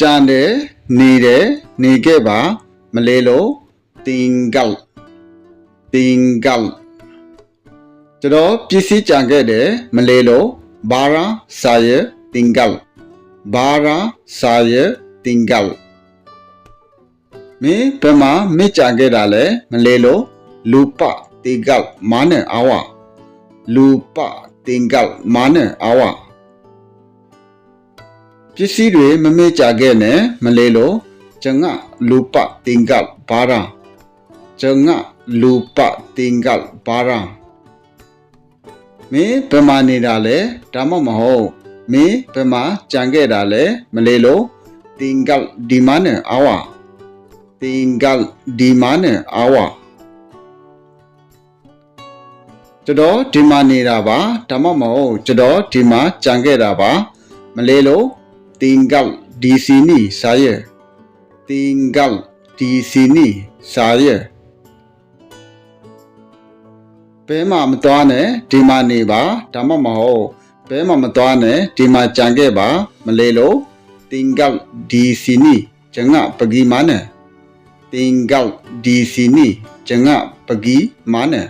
ကြံတယ်နေတယ်နေခဲ့ပါမလဲလို့ tinggal tinggal ကျွန်တော်ပစ္စည်းကြံခဲ့တယ်မလဲလို့ bara saya tinggal bara saya tinggal မင်းဘယ်မှာမစ်ကြံခဲ့တာလဲမလဲလို့ lupa tinggal mana awak lupa tinggal mana awak ပ စ္စည်းတွေမမေ့ကြခဲ့နဲ့မလဲလို့ကျငါလူပတင်ကပ်ဘာရာကျငါလူပတင်ကပ်ဘာရာမင်းဘယ်မှာနေတာလဲဒါမှမဟုတ်မင်းဘယ်မှာကြံခဲ့တာလဲမလဲလို့တင်ကပ်ဒီမနဲ့အဝတင်ကပ်ဒီမနဲ့အဝကျွန်တော်ဒီမှာနေတာပါဒါမှမဟုတ်ကျွန်တော်ဒီမှာကြံခဲ့တာပါမလဲလို့ tinggal di sini saya tinggal di sini saya ဘဲမှမသွားနဲ့ဒီမှာနေပါဒါမှမဟုတ်ဘဲမှမသွားနဲ့ဒီမှာကြံခဲ့ပါမလေလို့ tinggal di sini jangan pergi mana tinggal di sini jangan pergi mana